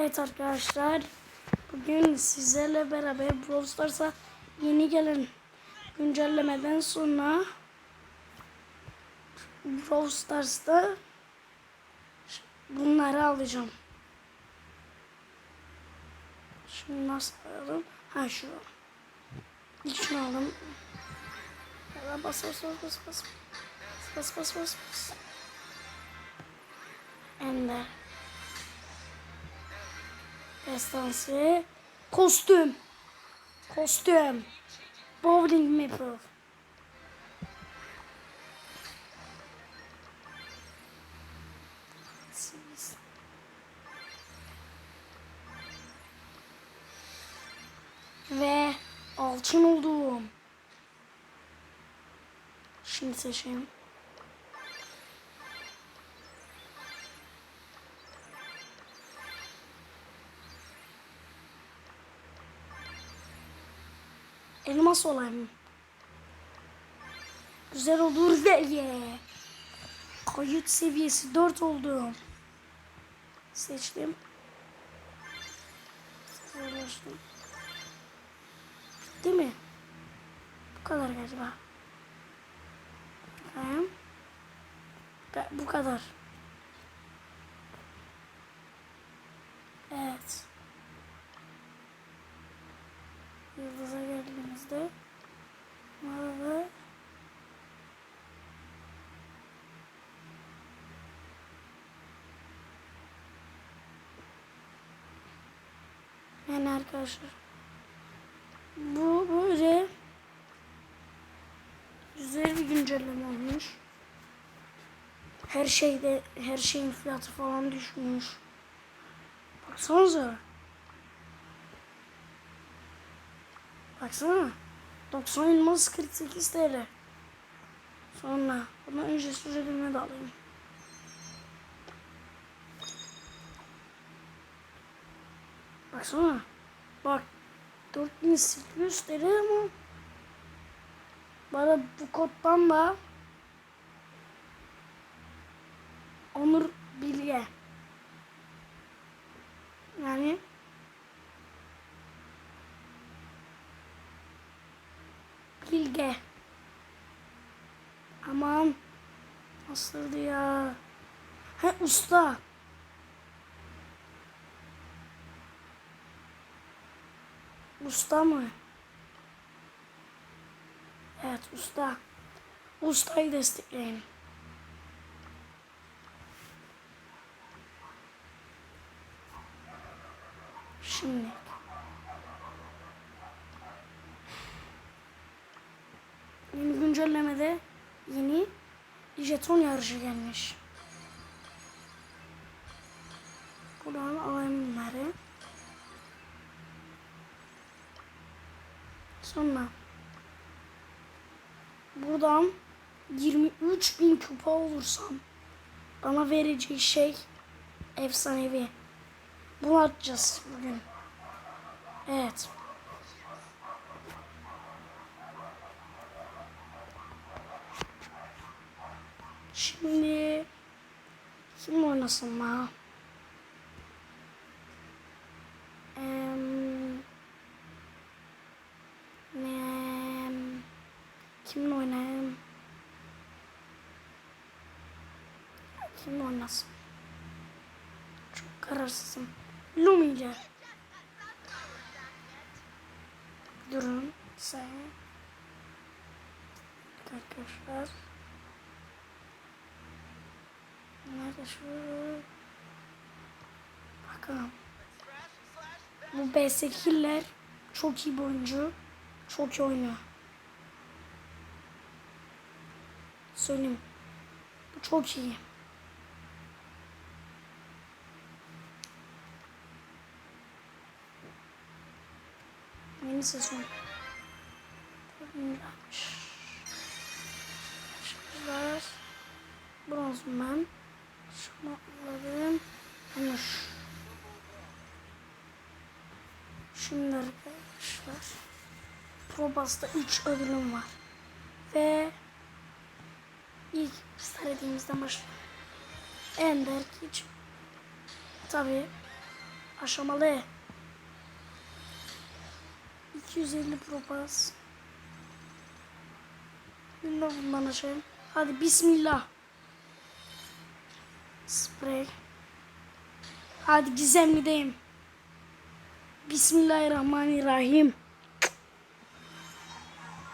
Evet arkadaşlar. Bugün sizlerle beraber Brawl Stars'a yeni gelen güncellemeden sonra Brawl Stars'ta bunları alacağım. Şimdi nasıl alalım? Ha şu. İlk şunu aldım. Bas bas bas bas bas. Bas bas bas bas. Ender. Destansı. Kostüm. Kostüm. Bowling maple. Ve alçın oldum. Şimdi seçeyim. Elmas olayım. Güzel olur ve. Kayıt seviyesi 4 oldu. Seçtim. Seçtim. Bitti mi? Bu kadar galiba. Tamam. Bu kadar. Yani arkadaşlar bu böyle güzel bir güncelleme olmuş. Her şeyde her şeyin fiyatı falan düşmüş. Baksanıza. Baksana. 90 elmas 48 TL. Sonra buna ücretsiz ödeme de alayım. Baksana. Bak 4800 TL ama bana bu koddan da Onur Bilge yani Bilge. Aman. Nasıldı ya? He usta. Usta mı? Evet usta. Ustayı destekleyin. Şimdi. Yeni güncellemede yeni jeton yarışı gelmiş. Buradan alayım bunları. Sonra buradan 23 bin kupa olursam bana vereceği şey efsanevi. Bunu atacağız bugün. Evet. Şimdi kim oynasın la? Em, em, kimle oynayayım? Kimle oynasın? Çok kararsızım. Lumi. Durun. Sen. Arkadaşlar. Nerede şu? Bakalım. Bu B8'ler çok iyi bir oyuncu. Çok iyi oynuyor. Söyleyeyim. Bu çok iyi. Yeni sezon. Şunlar. Bronzman. Alalım. Hamuş. Şimdi arkadaşlar. Probas'ta 3 ödülüm var. Ve ilk söylediğimizden başlayalım. Ender hiç tabii Aşamalı. 250 propaz. Bilmem bundan aşağı. Hadi bismillah. Sprey. Hadi gizemlideyim. Bismillahirrahmanirrahim.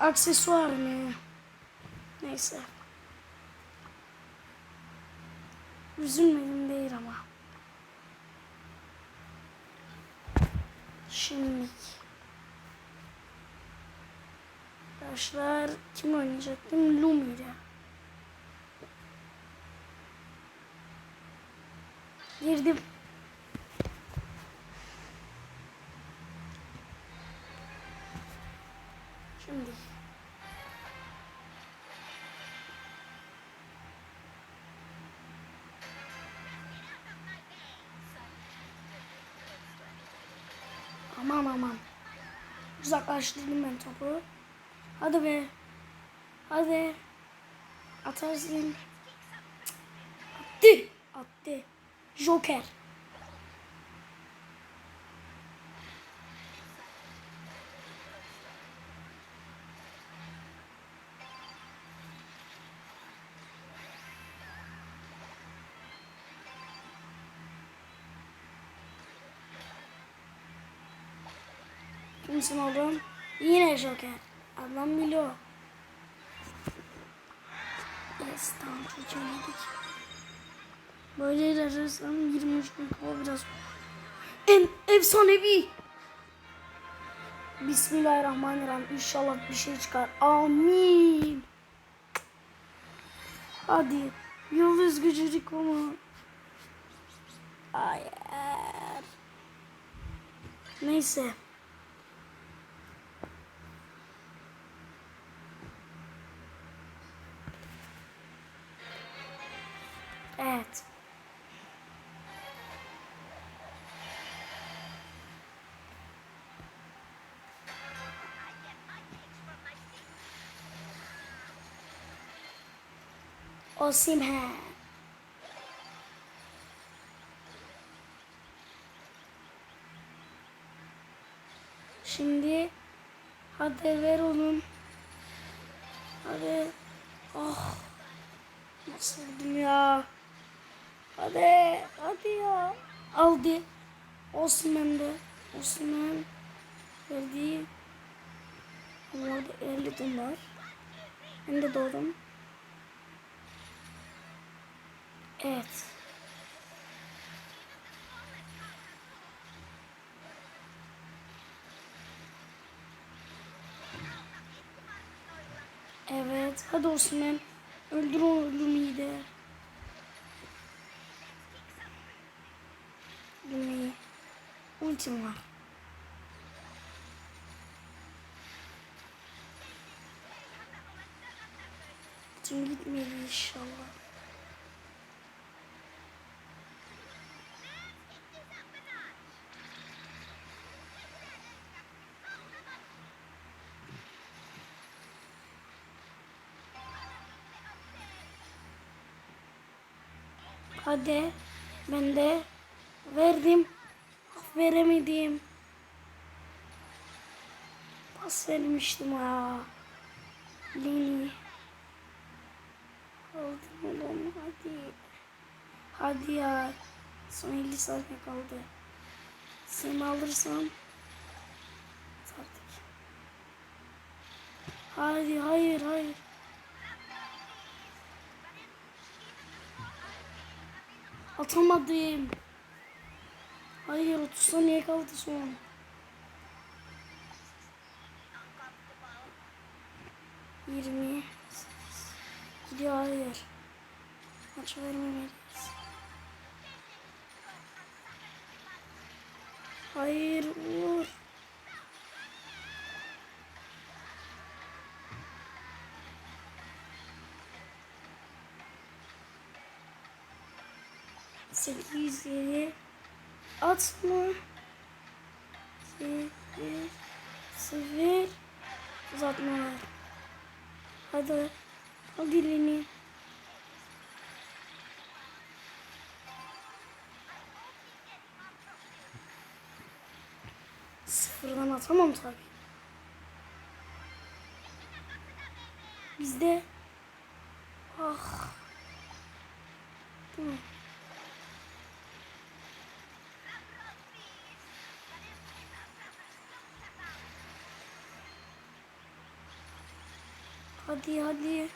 Aksesuar mı? Neyse. Üzülmedim değil ama. Şimdi. Arkadaşlar kim oynayacaktım? Lumi'yle. Girdim. Şimdi. Aman aman. Uzaklaştırdım ben topu. Hadi be. Hadi. Atarsın. Attı. Attı. Joker. Kimsin oğlum? Yine Joker. Adam biliyor. Yes tamam çözüldük. Böyle ilerlersem 23 bin kupa biraz. En efsanevi. Bismillahirrahmanirrahim. İnşallah bir şey çıkar. Amin. Hadi. Yıldız gücü mu? Hayır. Neyse. Evet. Osimhen. Şimdi hadi ver oğlum. Hadi. Oh. Nasıl vurdum ya? Hadi, hadi ya. Aldı. Osman de. Osman verdi. Orada 50 dolar. Ben de doğdum. Evet. Evet. Hadi Osman. Öldür oğlum iyi de. Ultim var. Ultim gitmedi inşallah. Hadi. Ben de verdim. Ah, Veremedim. Pas vermiştim ya. Lini. Aldım oğlum hadi. Hadi ya. Son 50 saniye kaldı. Seni alırsam artık. Hadi hayır hayır. Atamadım. Hayır 30 saniye kaldı son. Yirmi. Gidiyor hayır. Maç vermemeliyiz. Hayır vur. Sekiz yedi. Atma. Sekiz. Sıfır. Uzatma. Hadi. Hadi Leni. sıfırdan atamam tabii. Bizde ah Değil mi? Hadi hadi.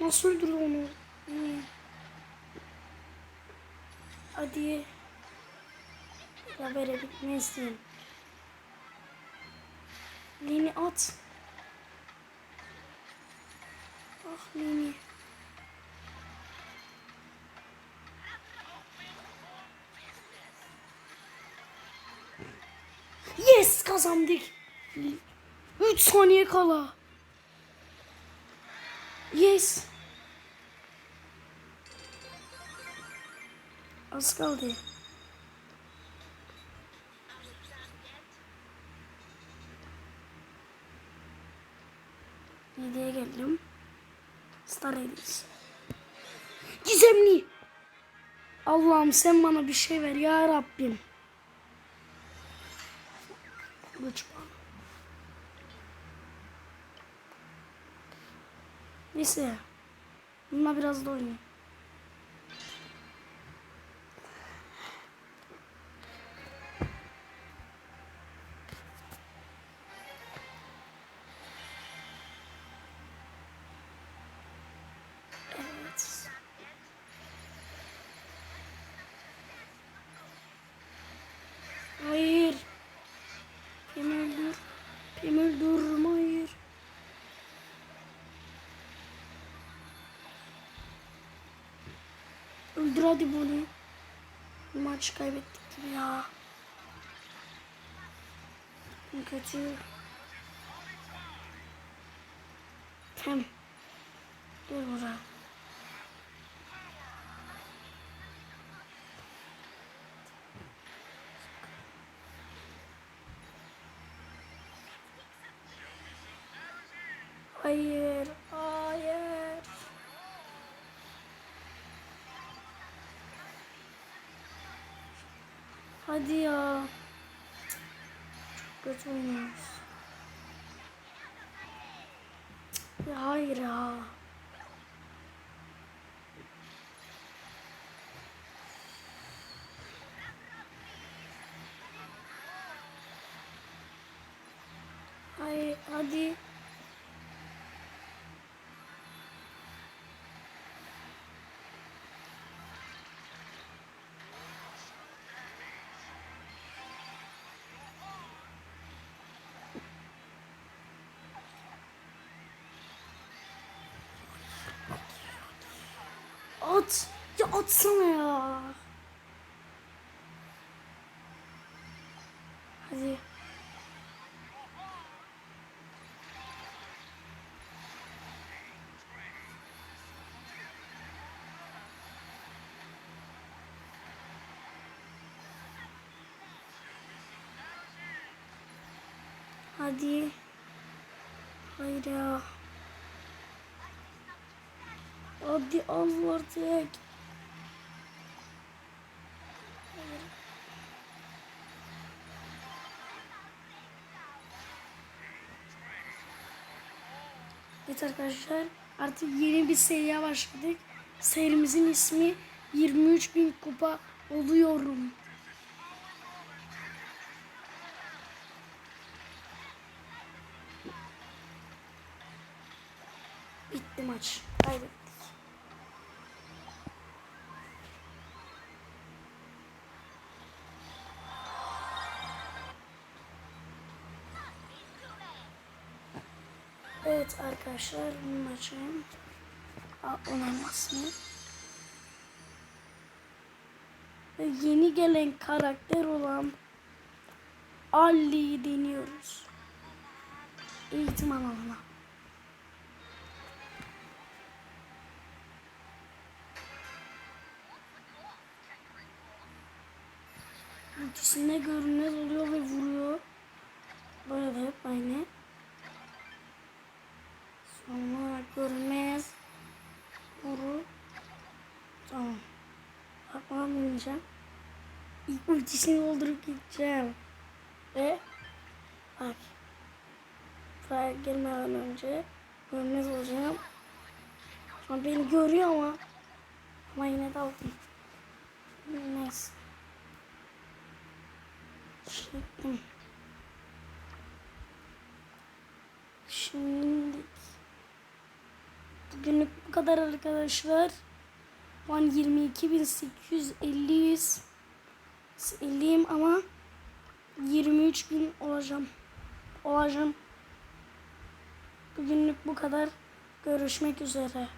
Nasıl öldürdü onu? Hadi. Ya böyle bitmesin. Lini at. Ah Lini. Yes kazandık. 3 saniye kala. Yes. Az kaldı. Yediye geldim. Star Edis. Gizemli. Allah'ım sen bana bir şey ver ya Rabbim. Kılıç bana. Neyse. Bununla biraz da oynayayım. Öldür hadi bunu. Maç kaybettik ya. Kötü. Hem. Dur buraya. Hayır. Hadi ya. Çok kötü oynuyoruz. Ya hayır ya. Hayır, hadi. At. Ya atsana ya. Hadi. Hadi. Hayır ya. Hadi al artık. Evet arkadaşlar artık yeni bir seriye başladık. Serimizin ismi 23.000 kupa oluyorum. Bitti maç. Evet arkadaşlar bu maçın oynamasını yeni gelen karakter olan Ali'yi deniyoruz. Eğitim alanına. İkisinde görünmez oluyor ve vuruyor. Böyle de hep aynı. Sonra görünmez. Vuru. Tamam. Bakmam diyeceğim. İlk ultisini doldurup gideceğim. Ve Bak. Buraya girmeden önce görmez olacağım. An beni görüyor ama ama yine de aldım. Neyse. Çektim. Şimdi bugünlük bu kadar arkadaşlar. Şu an 22.850'yiz. 50'yim ama 23.000 olacağım. Olacağım. Bugünlük bu kadar. Görüşmek üzere.